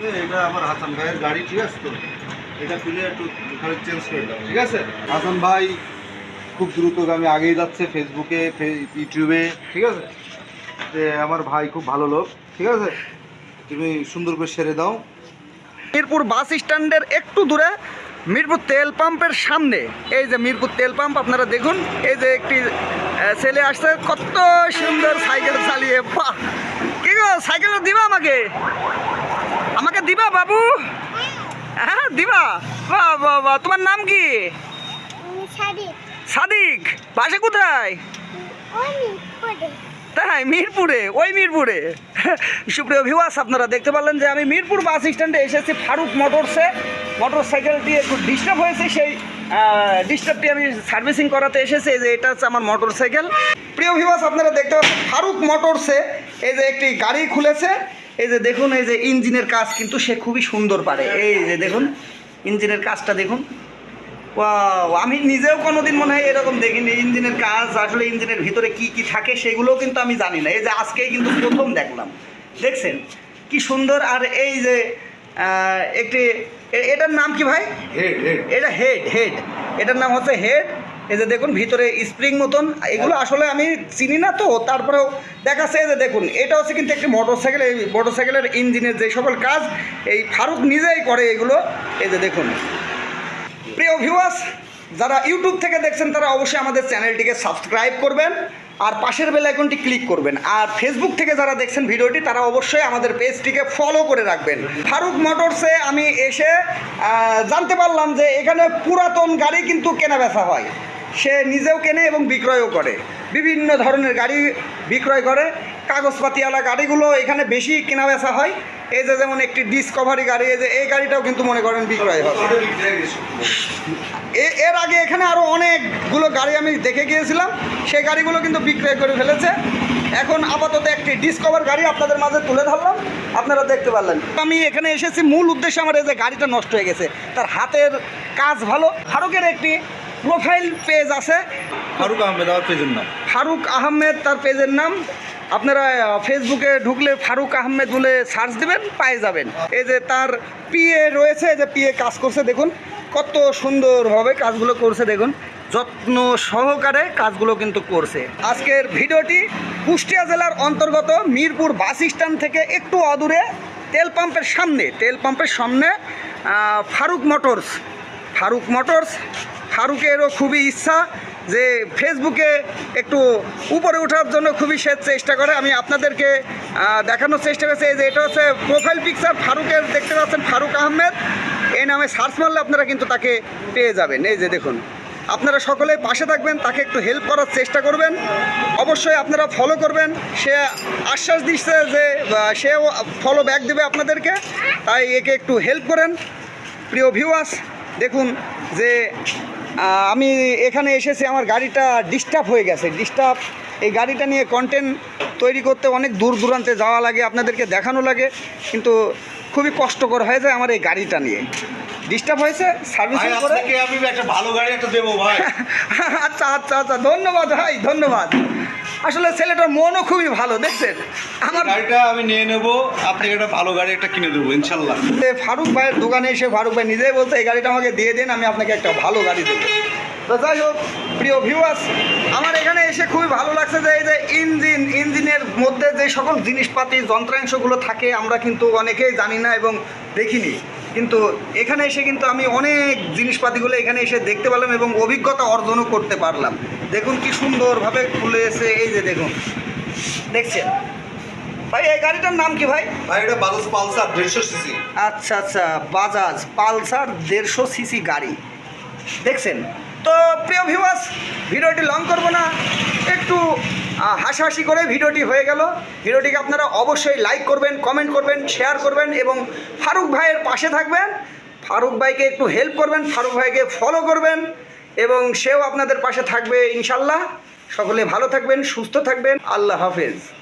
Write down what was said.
এটা আমার হাসান ভাইয়ের গাড়ি ঠিক আছে তো? এটা খুলে একটু চেঞ্জ করে দাও ঠিক আছে? হাসান ভাই খুব দ্রুতগামী আগেই যাচ্ছে ফেসবুকে ইউটিউবে ঠিক আছে? যে আমার ভাই খুব ভালো লোক ঠিক আছে? তুমি সুন্দর করে সেরে দাও। মিরপুর বাস স্ট্যান্ডের একটু দূরে মিরপুর তেল পাম্পের সামনে। এই যে মিরপুর তেল পাম্প আপনারা দেখুন এই যে একটি ছেলে আসছে কত সুন্দর সাইকেল চালিয়ে। বাহ! কি গো সাইকেলটা দিবা আমাকে? দিবা বাবু? হ্যাঁ দিবা। বাহ বাহ তোমার নাম কি? সাদিক। বাসে কোথায়? তাই মিরপুরে? ওই মিরপুরে। সুপ্রিয় ভিউয়ার্স আপনারা দেখতে পারলেন যে আমি মিরপুর বাস স্ট্যান্ডে এসেছি ফারুক মোটরসে মোটর সাইকেলটি একটু ডিস্টার্ব হয়েছে সেই ডিস্টার্বটি আমি সার্ভিসিং করাতে এসেছি। এই যে এটা হচ্ছে আমার মোটর সাইকেল প্রিয় ভিউয়ার্স আপনারা দেখতে পাচ্ছেন ফারুক মোটরসে এই যে একটি গাড়ি খুলেছে। এই যে দেখুন এই যে ইঞ্জিনের কাজ কিন্তু সে খুবই সুন্দর পারে। এই যে দেখুন ইঞ্জিনের কাজটা দেখুন। আমি নিজেও কোনোদিন মনে হয় এরকম দেখিনি। ইঞ্জিনের কাজ আসলে ইঞ্জিনের ভিতরে কি কি থাকে সেগুলোও কিন্তু আমি জানি না। এই যে আজকেই কিন্তু প্রথম দেখলাম। দেখছেন? কি সুন্দর। আর এই যে একটি এটার নাম কি ভাই? হেড হেড এটা হেড হেড এটার নাম হচ্ছে হেড এই যে দেখুন ভিতরে স্প্রিং মতন এগুলো আসলে আমি চিনি না তো তারপরেও দেখাচ্ছে এই যে দেখুন এটা হচ্ছে কিন্তু একটি মোটর সাইকেল এই মোটর সাইকেলের ইঞ্জিনের যে সকল কাজ এই ফারুক নিজেই করে এগুলো। এই যে দেখুন। প্রিয় ভিউয়ার্স যারা ইউটিউব থেকে দেখছেন তারা অবশ্যই আমাদের চ্যানেলটিকে সাবস্ক্রাইব করবেন আর পাশের বেল আইকনটি ক্লিক করবেন। আর ফেসবুক থেকে যারা দেখছেন ভিডিওটি তারা অবশ্যই আমাদের পেজটিকে ফলো করে রাখবেন। ফারুক মোটরসে আমি এসে জানতে পারলাম যে এখানে পুরাতন গাড়ি কিন্তু কেনা বেচা হয়। সে নিজেও কেনে এবং বিক্রয়ও করে। বিভিন্ন ধরনের গাড়ি বিক্রয় করে। কাগজপাতিওয়ালা গাড়িগুলো এখানে বেশি কেনা বেচা হয়। এই যে যেমন একটি ডিসকভারি গাড়ি, এই যে এই গাড়িটাও কিন্তু মনে করেন বিক্রয় এ- এর আগে এখানে আরও অনেকগুলো গাড়ি আমি দেখে গিয়েছিলাম। সেই গাড়িগুলো কিন্তু বিক্রয় করে ফেলেছে। এখন আপাতত একটি ডিসকভার গাড়ি আপনাদের মাঝে তুলে ধরলাম। আপনারা দেখতে পারলেন। আমি এখানে এসেছি। মূল উদ্দেশ্য আমার এই যে গাড়িটা নষ্ট হয়ে গেছে। তার হাতের কাজ ভালো। ফারুকের একটি প্রোফাইল পেজ আছে। ফারুক আহমেদ আমার পেজের নাম। ফারুক আহমেদ তার পেজের নাম। আপনারা ফেসবুকে ঢুকলে ফারুক আহমেদ বলে সার্চ দেবেন পায়ে যাবেন। এই যে তার পিএ রয়েছে যে পিএ কাজ করছে দেখুন। কত সুন্দরভাবে কাজগুলো করছে দেখুন। যত্ন সহকারে কাজগুলো কিন্তু করছে। আজকের ভিডিওটি কুষ্টিয়া জেলার অন্তর্গত মিরপুর বাস স্ট্যান্ড থেকে একটু অদূরে তেল পাম্পের সামনে তেল পাম্পের সামনে ফারুক মোটরস। ফারুক মোটরস ফারুকেরও খুবই ইচ্ছা যে ফেসবুকে একটু উপরে ওঠার জন্য খুবই সে চেষ্টা করে। আমি আপনাদেরকে দেখানোর চেষ্টা করছি। এই যে এটা হচ্ছে প্রোফাইল পিকচার ফারুকের দেখতে পাচ্ছেন ফারুক আহমেদ। এই নামে সার্চ মারলে আপনারা কিন্তু তাকে পেয়ে যাবেন। এই যে দেখুন, আপনারা সকলে পাশে থাকবেন, তাকে একটু হেল্প করার চেষ্টা করবেন। অবশ্যই আপনারা ফলো করবেন। সে আশ্বাস দিচ্ছে যে সেও ফলো ব্যাক দেবে আপনাদেরকে। তাই একে একটু হেল্প করেন। প্রিয় ভিউয়ার্স দেখুন যে আমি এখানে এসেছি আমার গাড়িটা ডিস্টার্ব হয়ে গেছে। ডিস্টার্ব এই গাড়িটা নিয়ে কন্টেন্ট তৈরি করতে অনেক দূর দূরান্তে যাওয়া লাগে আপনাদেরকে দেখানো লাগে কিন্তু খুবই কষ্টকর হয়ে যায় আমার এই গাড়িটা নিয়ে। ডিস্টার্ব হয়েছে সার্ভিসিং করে। আমি একটা ভালো গাড়ি একটা দেবো ভাই। আচ্ছা আচ্ছা আচ্ছা ধন্যবাদ ভাই ধন্যবাদ। আসলে ছেলেটার মনও খুবই ভালো দেখছেন? আমার গাড়িটা আমি নিয়ে নেব আপনাকে একটা ভালো গাড়ি একটা কিনে দেবো ইনশাল্লাহ। ফারুক ভাইয়ের দোকানে এসে ফারুক ভাই নিজেই বলতে এই গাড়িটা আমাকে দিয়ে দিন আমি আপনাকে একটা ভালো গাড়ি দেবো। তো যাই হোক প্রিয় ভিউয়ার্স আমার এখানে এসে খুবই ভালো লাগছে যে এই যে ইঞ্জিন ইঞ্জিনের মধ্যে যে সকল জিনিসপাতি যন্ত্রাংশগুলো থাকে আমরা কিন্তু অনেকেই জানি না এবং দেখিনি। কিন্তু এখানে এসে কিন্তু আমি অনেক জিনিসপাতিগুলো এখানে এসে দেখতে পারলাম এবং অভিজ্ঞতা অর্জনও করতে পারলাম। দেখুন কি সুন্দরভাবে খুলে এসে এই যে দেখুন। দেখছেন? ভাই এই গাড়িটার নাম কি ভাই? ভাই এটা বাজাজ পালসার দেড়শো সিসি। আচ্ছা আচ্ছা বাজাজ পালসার দেড়শো সিসি গাড়ি। দেখছেন? তো প্রিয় ভিউয়ার্স ভিডিওটি লং করব না। একটু হাসাহাসি করে ভিডিওটি হয়ে গেল। ভিডিওটিকে আপনারা অবশ্যই লাইক করবেন কমেন্ট করবেন শেয়ার করবেন এবং ফারুক ভাইয়ের পাশে থাকবেন। ফারুক ভাইকে একটু হেল্প করবেন ফারুক ভাইকে ফলো করবেন। এবং সেও আপনাদের পাশে থাকবে ইনশাল্লাহ। সকলে ভালো থাকবেন সুস্থ থাকবেন। আল্লাহ হাফেজ।